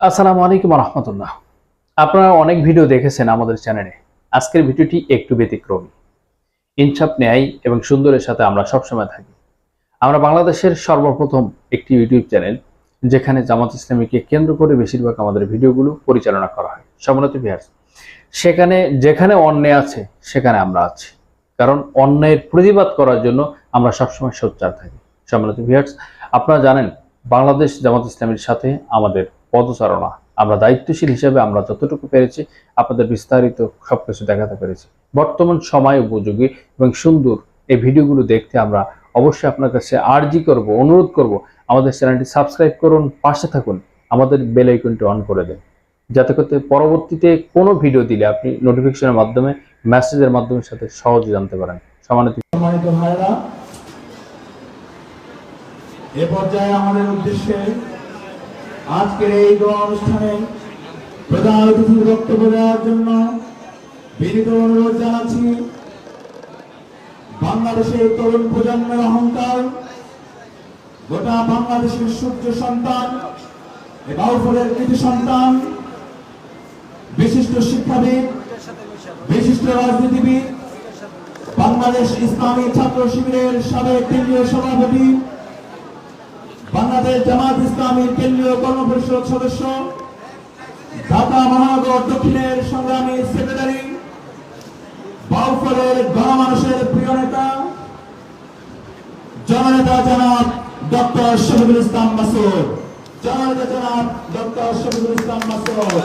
আসসালামু আলাইকুম রহমতুল্লাহ। আপনারা অনেক ভিডিও দেখেছেন আমাদের চ্যানেলে। আজকের ভিডিওটি একটু ব্যতিক্রমী। ইনসাফ, ন্যায় এবং সুন্দরের সাথে আমরা সবসময় থাকি। আমরা বাংলাদেশের সর্বপ্রথম একটি ইউটিউব চ্যানেল, যেখানে জামাত ইসলামীকে কেন্দ্র করে বেশিরভাগ আমাদের ভিডিওগুলো পরিচালনা করা হয়। সমনত বিহার সেখানে যেখানে অন্যায় আছে, সেখানে আমরা আছি। কারণ অন্যায়ের প্রতিবাদ করার জন্য আমরা সবসময় সোচ্চার থাকি। সম্মানিত ভিয়ার্স আপনারা জানেন, বাংলাদেশ জামাত ইসলামীর সাথে আমাদের পদচারণা। আমরা দায়িত্বশীল হিসেবে আমরা যতটুকু পেরেছি, আপনাদের বিস্তারিত সবকিছু দেখাতে পেরেছি। বর্তমান সময় উপযোগী এবং সুন্দর এই ভিডিওগুলো দেখতে আমরা অবশ্যই আপনার কাছে আর্জি করব, অনুরোধ করব। আমাদের চ্যানেলটি সাবস্ক্রাইব করুন, পাশে থাকুন, আমাদের বেল আইকনটি অন করে দেন। যাতে করতে পরবর্তীতে কোনো ভিডিও দিলে আপনি নোটিফিকেশনের মাধ্যমে মেসেজের মাধ্যমে সাথে সহজে জানতে পারেন। সম্মানিত ভাইরা এ পর্যায়ে আমাদের উদ্দেশ্যে আজকের এই দোয়া অনুষ্ঠানে প্রধান অতিথির বক্তব্য দেওয়ার জন্য বিনীত অনুরোধ জানাচ্ছি। বাংলাদেশের তরুণ প্রজন্মের অহংকার, গোটা বাংলাদেশের সূর্য সন্তান বাউফলের কৃতি সন্তান, বিশিষ্ট শিক্ষাবিদ, বিশিষ্ট রাজনীতিবিদ, বাংলাদেশ ইসলামী ছাত্র শিবিরের সাবেক কেন্দ্রীয় সভাপতি বাংলাদেশ জামাত ইসলামীর কেন্দ্রীয় কর্মপরিষদ সদস্য, ঢাকা মহানগর দক্ষিণের সংগ্রামী সেক্রেটারি, বাউফলের গণমানুষের প্রিয় নেতা, জননেতা জনাব ডক্টর শহীদুল ইসলাম মাসুদ। জননেতা জনাব doctor Shahidul Islam Masud.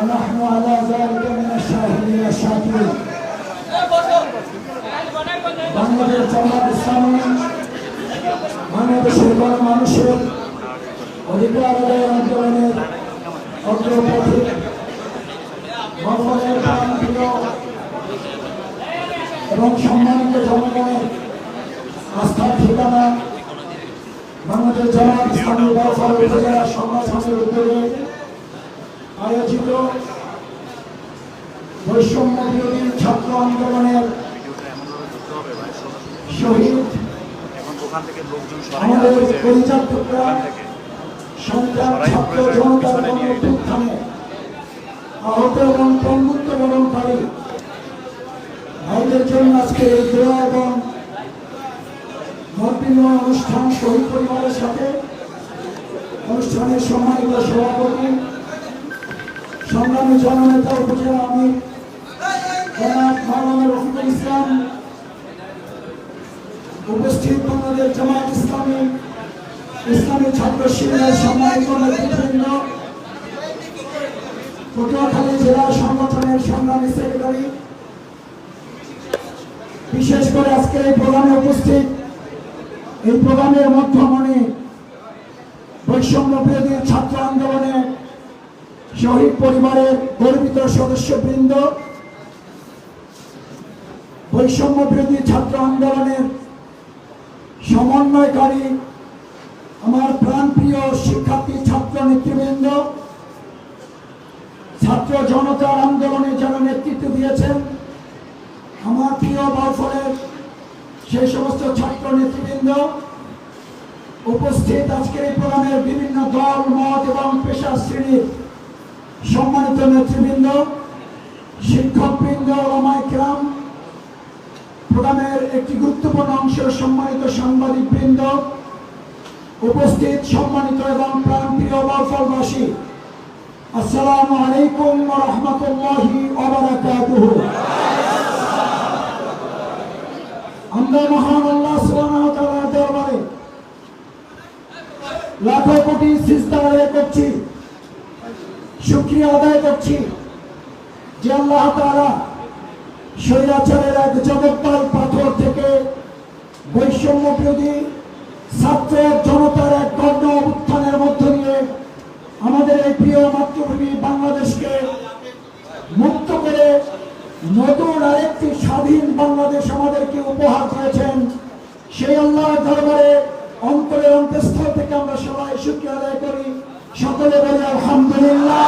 ونحن على ذلك من الشاهدين الشاكرين Bangladesh Jamaat Islami বাংলাদেশের গণ মানুষের অধিকার আদায় আন্দোলনের অগ্রপথে গঠনের প্রাণপ্রিয় এবং সম্মানিত জনগণের আস্থার ঠিকানা বাংলাদেশ জামাত ইসলামী বাউফল উপজেলা সংগঠনের উদ্যোগে আয়োজিত বৈষম্য বিরোধী ছাত্র আন্দোলনের শহীদ আমাদের পরিচার টুকরা সংগ্রাম ছাত্র জনতার গণঅভ্যুত্থানে আহত এবং পঙ্গুত্ব বরণকারী। ভাইদের জন্য আজকে এই দোয়া এবং মতবিনিময় অনুষ্ঠান শহীদ পরিবারের সাথে অনুষ্ঠানের সম্মানিত সভাপতি সংগ্রামী জননেতা উপজেলা আমি ইসলাম উপস্থিত বাংলাদেশ জামাত ইসলামী ইসলামী ছাত্র শিবিরের সম্মানিত নেতৃবৃন্দ, পটুয়াখালী জেলা সংগঠনের সংগ্রামী সেক্রেটারি। বিশেষ করে আজকে এই প্রোগ্রামে উপস্থিত, এই প্রোগ্রামের মধ্যমণি বৈষম্য বিরোধী ছাত্র আন্দোলনে শহীদ পরিবারের গর্বিত সদস্যবৃন্দ, বৈষম্য বিরোধী ছাত্র আন্দোলনের সমন্বয়কারী আমার প্রাণপ্রিয় শিক্ষার্থী ছাত্র নেতৃবৃন্দ, ছাত্র জনতার আন্দোলনে যারা নেতৃত্ব দিয়েছেন, আমার প্রিয় বাউফলের সেই সমস্ত ছাত্র নেতৃবৃন্দ, উপস্থিত আজকের এই প্রোগ্রামের বিভিন্ন দল, মত এবং পেশা শ্রেণির সম্মানিত নেতৃবৃন্দ, শিক্ষকবৃন্দ ওলামাইকরাম প্রোগ্রামের একটি গুরুত্বপূর্ণ অংশ সম্মানিত সাংবাদিক বৃন্দ উপস্থিত সম্মানিত এবং প্রাণপ্রিয় বাউফলবাসী আসসালামু আলাইকুম রাহমাতুল্লাহি আমরা মহান আল্লাহ দরবারে লাখো কোটি সিজদা করছি শুকরিয়া আদায় করছি যে আল্লাহ তারা স্বৈরাচারের এক জগৎপাল পাথর থেকে বৈষম্য বিরোধী ছাত্র জনতার এক গণ্য উত্থানের মধ্য দিয়ে আমাদের এই প্রিয় মাতৃভূমি বাংলাদেশকে মুক্ত করে নতুন আরেকটি স্বাধীন বাংলাদেশ আমাদেরকে উপহার করেছেন সেই আল্লাহ দরবারে অন্তরে অন্তঃস্থল থেকে আমরা সবাই সুখী আদায় করি। সকলে বলে আলহামদুলিল্লাহ।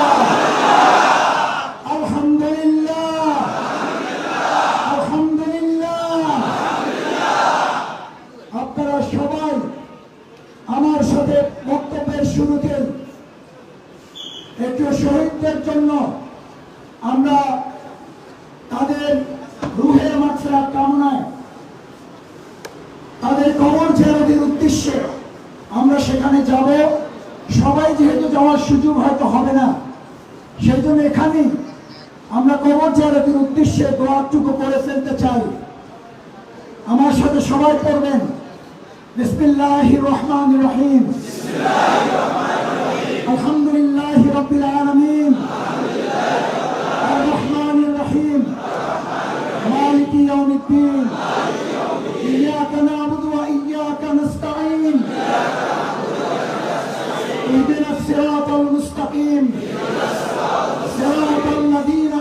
আলহামদুলিল্লাহ। আলহামদুলিল্লাহ। আপনারা সবাই আমার একটু শহীদদের জন্য আমরা তাদের রুহের মাত্রা কামনায় তাদের কবর জেরাদের উদ্দেশ্যে আমরা সেখানে যাব সবাই যেহেতু যাওয়ার সুযোগ হয়তো হবে না। সেই জন্য এখানেই আমরা কবর জেরাদের উদ্দেশ্যে দোয়াটুকু করে ফেলতে চাই। আমার সাথে সবাই রহিম। আলহামদুলিল্লাহ اهدنا الصراط المستقيم صراط الذين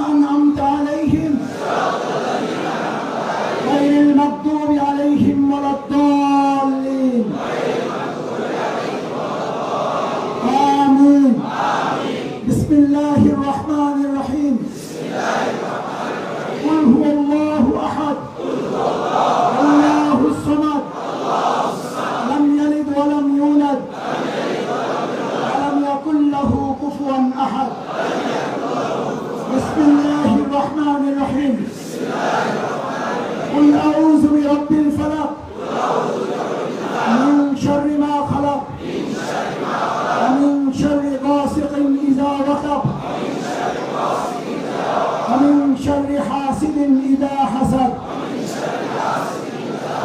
شر حاسد إذا حسد.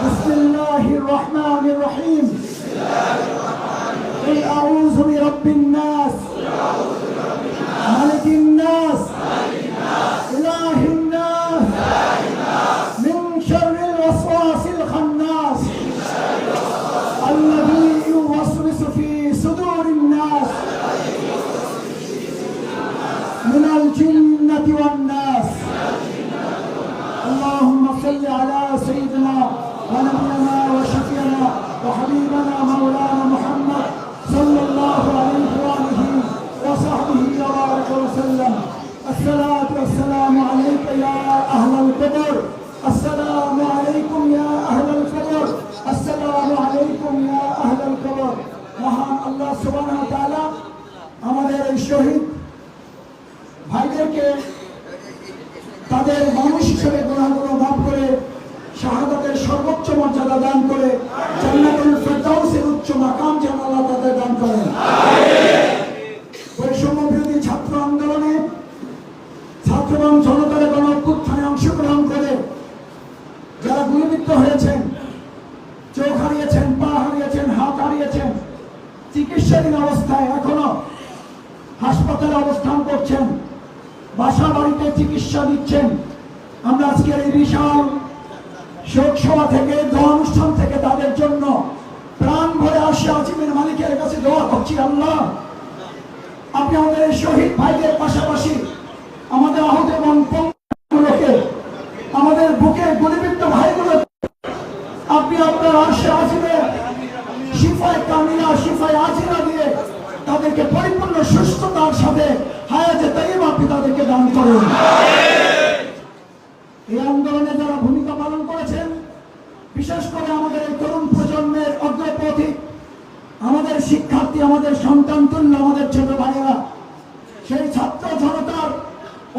بسم الله الرحمن الرحيم. قل أعوذ برب الناس আজকের এই বিশাল শোক সভা থেকে দোয়া অনুষ্ঠান থেকে তাদের জন্য প্রাণ ভরে আসে আজিমের মালিকের কাছে দোয়া করছি, আল্লাহ। আপনি আমাদের শহীদ ভাইদের পাশাপাশি আমাদের আহত এবং আমাদের বুকের গুলিবিদ্ধ ভাইগুলো আপনি আপনার আশে আজিমের শিফায় কামিলা, শিফায় আজিরা দিয়ে তাদেরকে পরিপূর্ণ সুস্থতার সাথে হায়াতে তাইব আপনি তাদেরকে দান করুন। এই আন্দোলনে যারা ভূমিকা পালন করেছেন, বিশেষ করে আমাদের এই তরুণ প্রজন্মের অগ্রপথিক আমাদের শিক্ষার্থী, আমাদের সন্তান তুল্য আমাদের ছোট ভাইয়েরা, সেই ছাত্র জনতার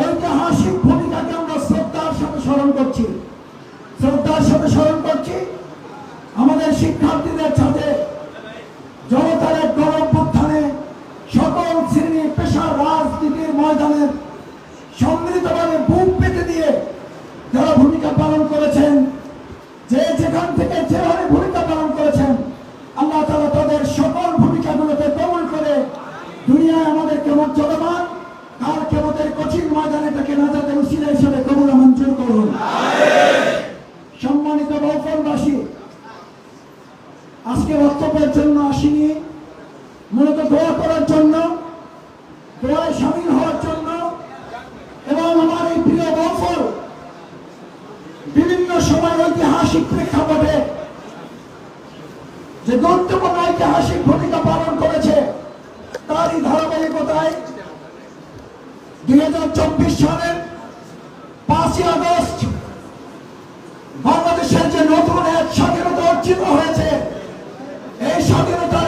ঐতিহাসিক ভূমিকাকে আমরা শ্রদ্ধার সাথে স্মরণ করছি। শ্রদ্ধার সাথে স্মরণ করছি আমাদের শিক্ষার্থীদের সাথে জনতার এক গণঅভ্যুত্থানে সকল শ্রেণি পেশার রাজনীতির ময়দানে সম্মিলিতভাবে বুক পেতে দিয়ে যারা ভূমিকা পালন করেছেন, যে যেখান থেকে যেভাবে ভূমিকা পালন করেছেন, আল্লাহ তালা তাদের সকল ভূমিকাগুলোকে কবল করে দুনিয়ায় আমাদের কেমন চলমান কাল কেমতের কঠিন ময়দানে তাকে নাজাতের উসিলা হিসেবে কবুল মঞ্জুর করুন। সম্মানিত বৌফলবাসী আজকে বক্তব্যের জন্য আসিনি। মূলত দোয়া করার জন্য দোয়ায় সামিল হওয়ার জন্য এবং আমার এই প্রিয় বৌফল বিভিন্ন সময় ঐতিহাসিক প্রেক্ষাপটে যে গুরুত্বপূর্ণ ঐতিহাসিক ভূমিকা পালন করেছে, তারই ধারাবাহিকতায় দুই হাজার চব্বিশ সালের পাঁচই আগস্ট বাংলাদেশের যে নতুন এক স্বাধীনতা অর্জিত হয়েছে, এই স্বাধীনতার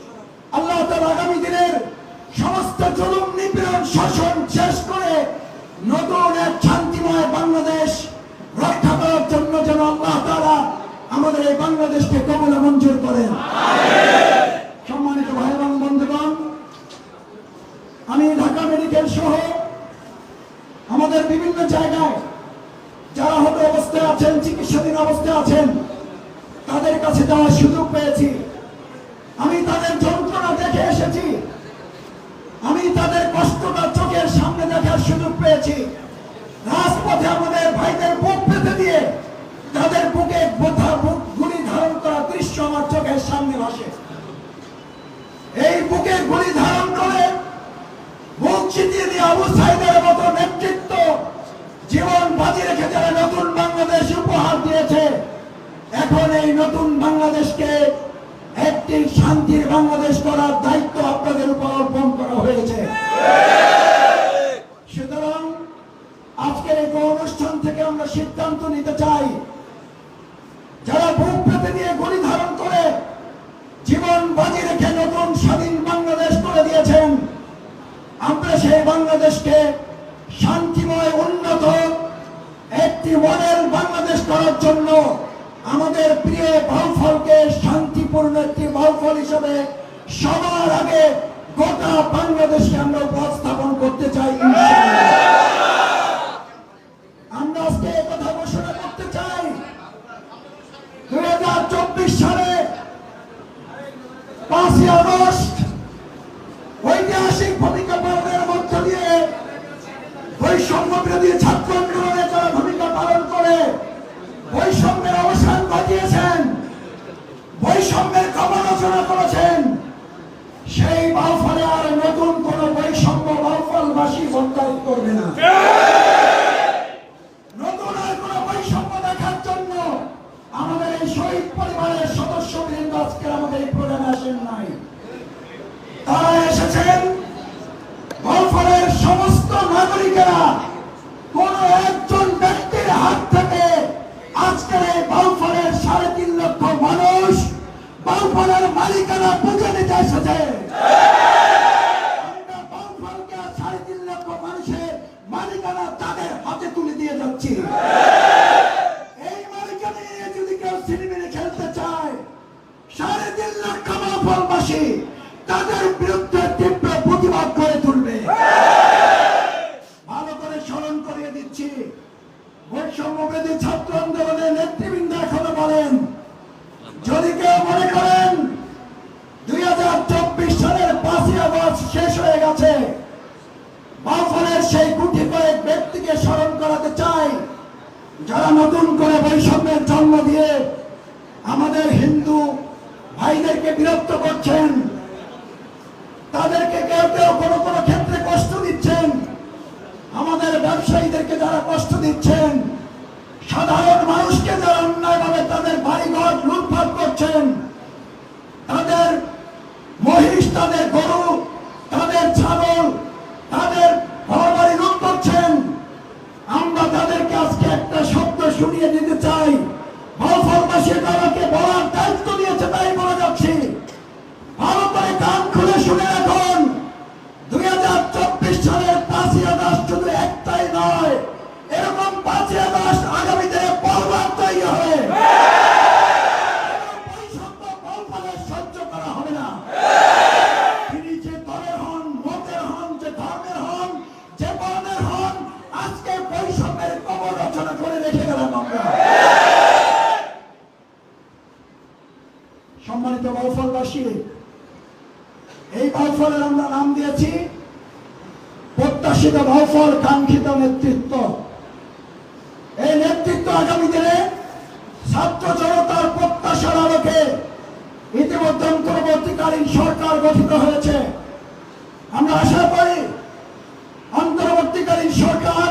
আল্লাহ তাআলা আগামী দিনের সমস্ত জুলুম নিপীড়ন শাসন শেষ করে নতুন এক শান্তিময় বাংলাদেশ রক্ষা করার জন্য যেন আল্লাহ তাআলা আমাদের এই বাংলাদেশকে কবলে মঞ্জুর করেন। সম্মানিত ভাই এবং বন্ধুগণ আমি ঢাকা মেডিকেল সহ আমাদের বিভিন্ন জায়গায় যারা হয়তো অবস্থায় আছেন চিকিৎসাধীন অবস্থায় আছেন তাদের কাছে যাওয়ার সুযোগ পেয়েছি। জীবন বাজি রেখে নতুন স্বাধীন বাংলাদেশ করে দিয়েছেন আমরা সেই বাংলাদেশকে শান্তিময় উন্নত, একটি মডেল বাংলাদেশ করার জন্য আমাদের প্রিয় বাউফলকে শান্তিপূর্ণ একটি বাউফল হিসেবে সবার আগে গোটা বাংলাদেশকে আমরা উপস্থাপন করতে চাই, ইনশাআল্লাহ। পাঁচই আগস্ট ঐতিহাসিক ভূমিকা পালনের মধ্য দিয়ে বৈষম্য বিরোধী ছাত্র যারা ভূমিকা পালন করে, বৈষম্যের অবসান ঘটিয়েছেন, বৈষম্যের সমালোচনা করেছেন, সেই বাউফলে আর নতুন কোন বৈষম্য বাউফলবাসী বরদাস্ত করবে না। নাগরিকেরা কোন একজন ব্যক্তির হাত থেকে আজকের এই বাউফলের সাড়ে তিন লক্ষ মানুষ বাউফলের মালিকানা বুঝে নিতে এসেছে। সাড়ে তিন তাদের তাদের বিরুদ্ধে তীব্র প্রতিবাদ করে তুলবে ভালো করে স্মরণ করিয়ে দিচ্ছি বৈষম্যবেদী ছাত্র আন্দোলনের নেতৃবৃন্দ এখনও বলেন, যদি কেউ মনে করেন দুই হাজার চব্বিশ সালের পাঁচই আগস্ট শেষ হয়ে গেছে বাফলের সেই গুটি কয়েক ব্যক্তিকে স্মরণ করাতে চাই, যারা নতুন করে বৈষম্যের জন্ম দিয়ে আমাদের হিন্দু ভাইদেরকে বিরক্ত করছেন, তাদেরকে কেউ কেউ কোনো কোনো ক্ষেত্রে কষ্ট দিচ্ছেন, আমাদের ব্যবসায়ীদেরকে যারা কষ্ট দিচ্ছেন সাধারণ মানুষকে যারা অন্যায়ভাবে তাদের বাড়িঘর লুটপাট করছেন তাদের মহিষ তাদের আমরা নাম দিয়েছি। প্রত্যাশিত বাউফল কাঙ্ক্ষিত নেতৃত্ব। এই নেতৃত্ব আগামী দিনে ছাত্র জনতার প্রত্যাশার আলোকে ইতিমধ্যে অন্তর্বর্তীকালীন সরকার গঠিত হয়েছে। আমরা আশা করি অন্তর্বর্তীকালীন সরকার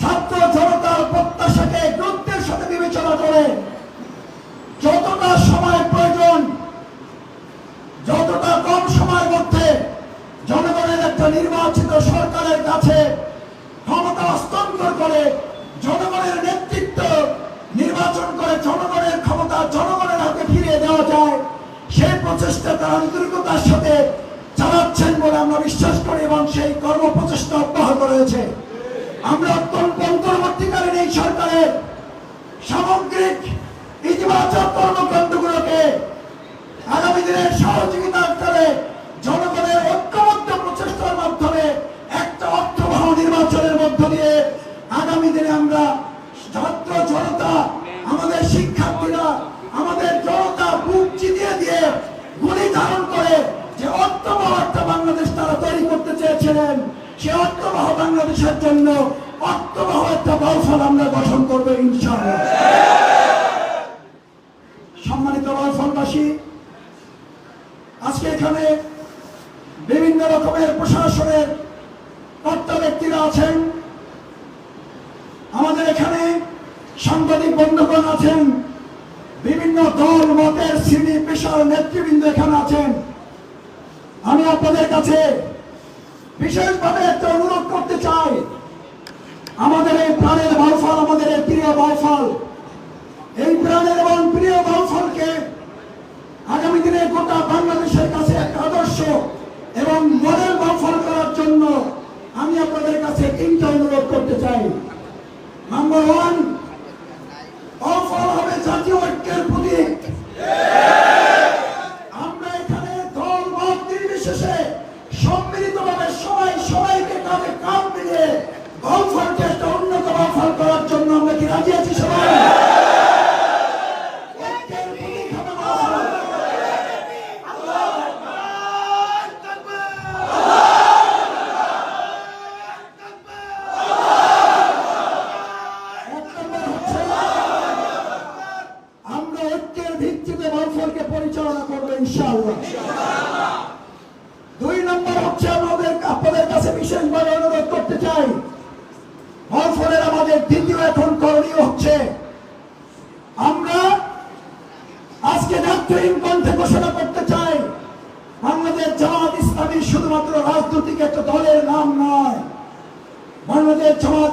ছাত্র জনতার প্রত্যাশাকে গুরুত্বের সাথে বিবেচনা করে একটা নির্বাচিত সরকারের কাছে ক্ষমতা হস্তান্তর করে জনগণের নেতৃত্ব নির্বাচন করে জনগণের ক্ষমতা জনগণের হাতে ফিরিয়ে দেওয়া যায়, সেই প্রচেষ্টা তার আন্তরিকতার সাথে চালাচ্ছেন বলে আমরা বিশ্বাস করি এবং সেই কর্ম প্রচেষ্টা অব্যাহত রয়েছে। আমরা প্রশাসনের কর্তা ব্যক্তিরা আছেন। আমাদের এখানে সাংবাদিক বন্ধুগণ আছেন, বিভিন্ন দল, মতের শ্রেণি, পেশার নেতৃবৃন্দ এখানে আছেন। আমি আপনাদের কাছে বিশেষভাবে একটা অনুরোধ করতে চাই। আমাদের এই প্রাণের বাউফল, আমাদের এই প্রিয় বাউফল, এই প্রাণের এবং প্রিয় বাউফলকে আগামী দিনে গোটা বাংলাদেশের কাছে এক আদর্শ এবং মডেল বাউফল করার জন্য আমি আপনাদের কাছে তিনটা অনুরোধ করতে চাই। নাম্বার ওয়ান অফল হবে জাতীয় ঐক্যের প্রতীক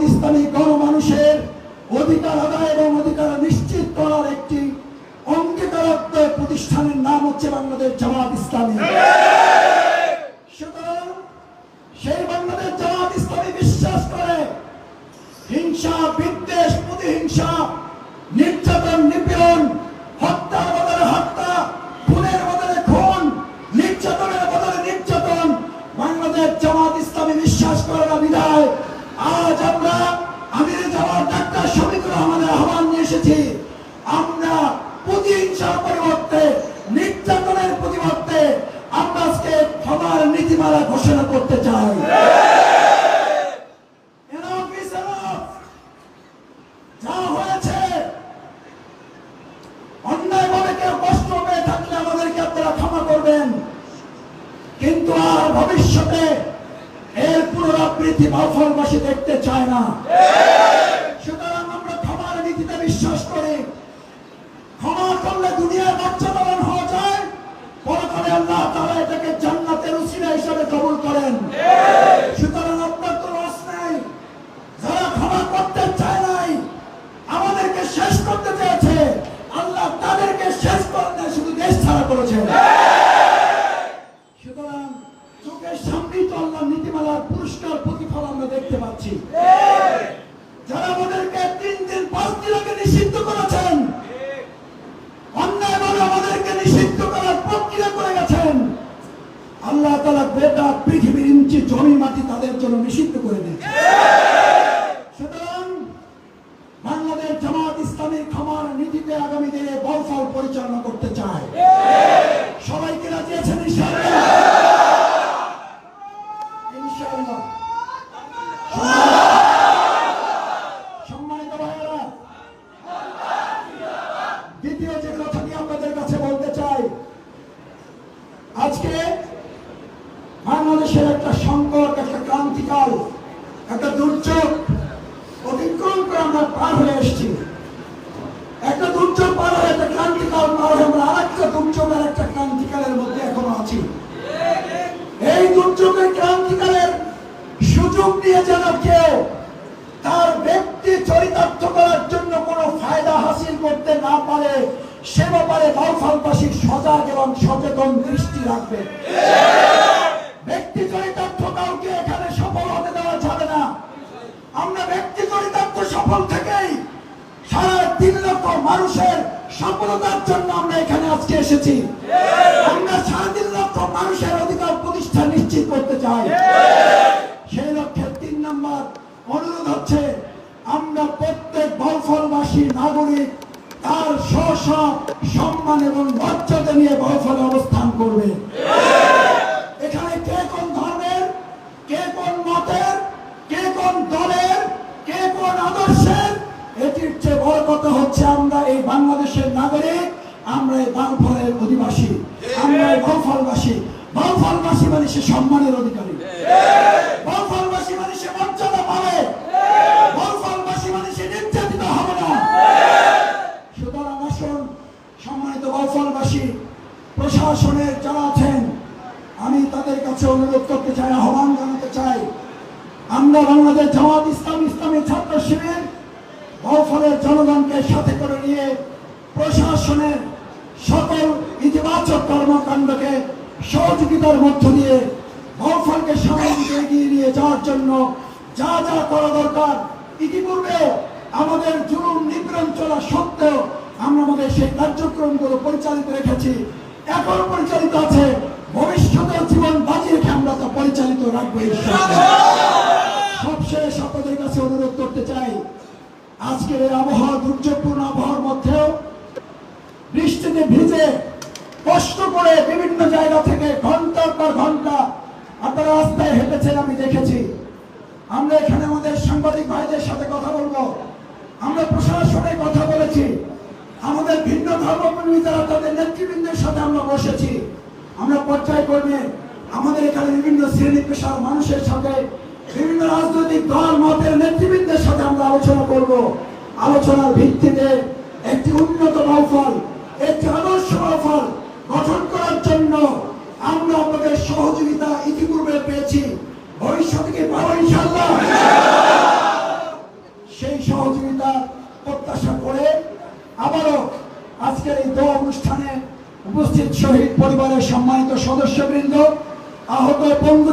জামাত গণমানুষের অধিকার আদায় এবং অধিকার নিশ্চিত করার একটি অঙ্গীকারত্ব প্রতিষ্ঠানের নাম হচ্ছে বাংলাদেশ জামাত ইসলামী। সেই বাংলাদেশ জামাত ইসলামী বিশ্বাস করে, হিংসা, বিদ্বেষ, প্রতিহিংসা, নির্যাতন, নিপীড়ন নীতিমালা ঘোষণা করতে চাই। আল্লাহ তালা গোটা পৃথিবীর ইঞ্চি জমি মাটি তাদের জন্য নিষিদ্ধ করে দিয়েছে সুতরাং বাংলাদেশ জামাত ইসলামী ক্ষমার নীতিতে আগামী দিনে বলফল পরিচালনা করতে চায় সবাইকে রাজি আছেন ইনশাআল্লাহ ইনশাআল্লাহ সম্মানিত ভাইয়েরা দ্বিতীয় যে কথাটি আপনাদের কাছে বলতে চাই আজকে বাংলাদেশের একটা সংকট একটা ক্রান্তিকাল একটা দুর্যোগ অতিক্রম করে আমরা পার হয়ে এসেছি। একটা দুর্যোগ পার হয়ে একটা ক্রান্তিকাল পার হয়ে আমরা আরেকটা দুর্যোগ আর একটা ক্রান্তিকালের মধ্যে এখনও আছি। এই দুর্যোগের ক্রান্তিকালের সুযোগ নিয়ে যেন কেউ তার ব্যক্তি চরিতার্থ করার জন্য কোনো ফায়দা হাসিল করতে না পারে, সে ব্যাপারে বাউফলবাসী সজাগ এবং সচেতন দৃষ্টি রাখবে। ব্যক্তি চরিতার্থ কাউকে এখানে সফল হতে দেওয়া যাবে না। আমরা ব্যক্তি চরিতার্থ সফল থেকেই তিন লক্ষ মানুষের সফলতার জন্য আমরা এখানে আজকে এসেছি। আমরা সাড়ে তিন লক্ষ মানুষের অধিকার প্রতিষ্ঠা নিশ্চিত করতে চাই। সেই লক্ষ্যে তিন নম্বর অনুরোধ হচ্ছে, আমরা প্রত্যেক বলফলবাসী নাগরিক তার স্ব সম্মান এবং মর্যাদা নিয়ে বলফলে অবস্থান করবে। এখানে কে কোন ধর্মের, কে কোন মতের, কে কোন দলের, কে কোন আদর্শের কথা হচ্ছে আমরা এই বাংলাদেশের নাগরিক, আমরা এই বাংফলের অধিবাসী, আমরা এই বাংফলবাসী বাংফলবাসী মানে সে সম্মানের অধিকারী। বাংফলবাসী মানে সে মর্যাদা পাবে। বাংফলবাসী মানে হবে না। সুতরাং সম্মানিত বাউফলবাসী প্রশাসনের যারা আছেন, আমি তাদের কাছে অনুরোধ করতে চাই, আহ্বান জানাতে চাই। আমরা বাংলাদেশ জামাত ইসলাম ইসলামী ছাত্র শিবির বাউফলের জনগণকে সাথে করে নিয়ে প্রশাসনের সকল ইতিবাচক কর্মকাণ্ডকে সহযোগিতার মধ্য দিয়ে বাউফলকে সামনের দিকে এগিয়ে নিয়ে যাওয়ার জন্য যা যা করা দরকার, ইতিপূর্বে আমাদের জুলুম নিগ্রহ চলা সত্ত্বেও আমরা আমাদের সেই কার্যক্রমগুলো পরিচালিত রেখেছি এখন পরিচালিত আছে ভবিষ্যতে জীবন বাজি রেখে আমরা তা পরিচালিত রাখব। সবশেষ আপনাদের কাছে অনুরোধ করতে চাই আজকের এই আবহাওয়া দুর্যোগপূর্ণ আবহাওয়ার মধ্যেও বৃষ্টিতে ভিজে কষ্ট করে বিভিন্ন জায়গা থেকে ঘণ্টার পর ঘণ্টা আপনারা রাস্তায় হেঁটেছেন, আমি দেখেছি। আমরা এখানে আমাদের সাংবাদিক ভাইদের সাথে কথা বলব। আমরা প্রশাসনে কথা বলেছি। আমাদের ভিন্ন ধর্মপ্রেমী যারা, তাদের নেতৃবৃন্দের সাথে আমরা বসেছি। আমরা পর্যায়ক্রমে আমাদের এখানে বিভিন্ন শ্রেণি পেশার মানুষের সাথে বিভিন্ন রাজনৈতিক দল, মতের নেতৃবৃন্দের সাথে আমরা আলোচনা করব। আলোচনার ভিত্তিতে একটি উন্নত বাউফল একটি আদর্শ বাউফল গঠন করার জন্য আমরা আপনাদের সহযোগিতা ইতিপূর্বে পেয়েছি। ভবিষ্যতে সেই সহযোগিতা প্রত্যাশা করে আবারও আজকের এই দোয়া অনুষ্ঠানে উপস্থিত শহীদ পরিবারের সম্মানিত সদস্যবৃন্দ, আহত বন্ধু